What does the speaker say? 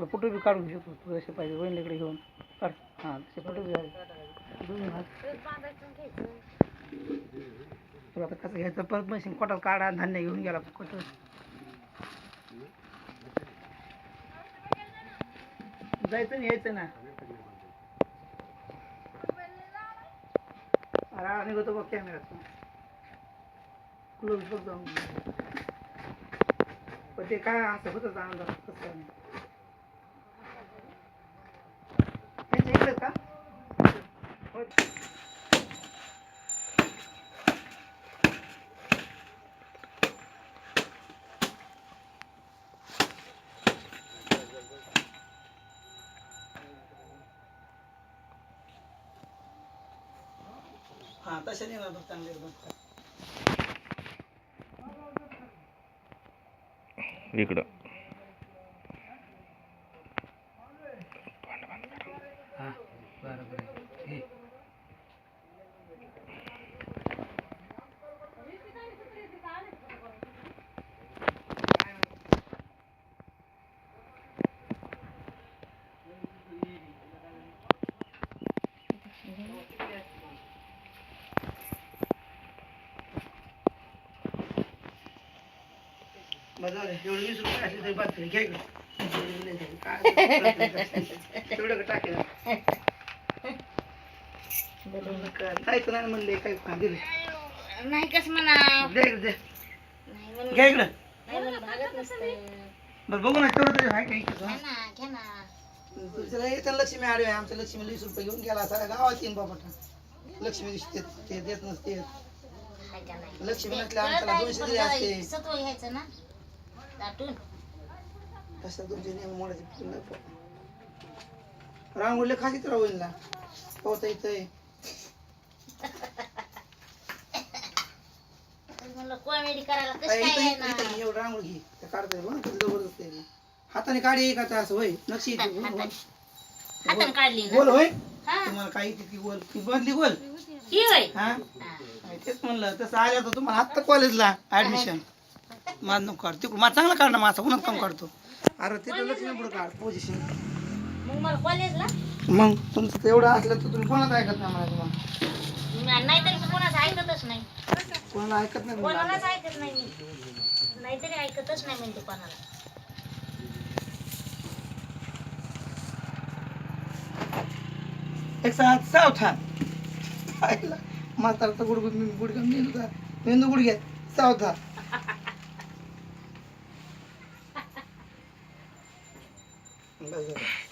तुला फोटो बी काढून घेऊ शकतो. तू जसे पाहिजे वहिनीकडे घेऊन. काढ. हां तसे फोटो बी आहे आता कसं घ्यायचं? परत मशीन कोटात काढा धान्य घेऊन गेला कोट जायचं ना यायचं ना. अरे निघतो बघ कॅमेऱ्यात क्लोज बघ जाऊन. पण ते काय असं होतं आनंद कसं काय नाही. त्यांच्या इकडेच का होय. हा तशा नाही ना बघ चांगले बघ इकडं. बरं. एवढं वीस रुपये असले तरी बात घ्या इकडं. काय तेवढं का टाकेल? जायचं नाही म्हणले काय खा दिले नाही कस म्हणा. द्या इकडे द्या नाही म्हणून घ्या इकडं. नाही म्हणून भागत नसतं बरं बघू ना तेवढं तरी आहे का इकडं? घ्या ना घ्या ना. तुमच्याला येतं लक्ष्मी आडवे आहे. आमच्या लक्ष्मी वीस रुपये घेऊन गेला. साऱ्या गावात येईन बाबा लक्ष्मी ते- ते देत नसते. नाही? लक्ष्मी नसल्या आमच्याला दोनशे दिले असते. सत्व घ्यायचं ना? दाटून कसं तुमचे नियम मोडायचे रांगोळीला खातीच राहूनला पोहता कॉमेडी करायला कसं इथं- आहे इथं- ना इथं एवढं रांगोळी घे. त्या काढता बघ किती जबरदस्त आहे हाताने काढी का असं होय? नक्षी हाताने- काढली गोल होय? तुम्हाला काही तितकी गोल ती बदली गोल ही होय? तेच म्हणलं तसं आलं तर तुम्हाला आत्ता कॉलेजला ऍडमिशन माझं नको काढ. तिकडून माझं चांगला काढ ना माझा उन्हात काम काढतो? अरे तिथं लक्ष्मी पुढे काढ पोझिशन मग मला कॉलेजला मग तुमचं एवढं असलं तर तुम्ही कोणाचं ऐकत नाही मला? तुम्हाला मी कोणाचं ऐकतच नाही. कोणाला ऐकत नाही तुम्हाला कोणालाच ऐकत नाही मी. नाहीतरी ऐकतच नाही म्हणते कोणाला. एक साथ सावधान ऐकलं म्हातारचा गुडगु गुडघा मेंदूचा मेंदू गुडघ्यात सावधान बस झालं.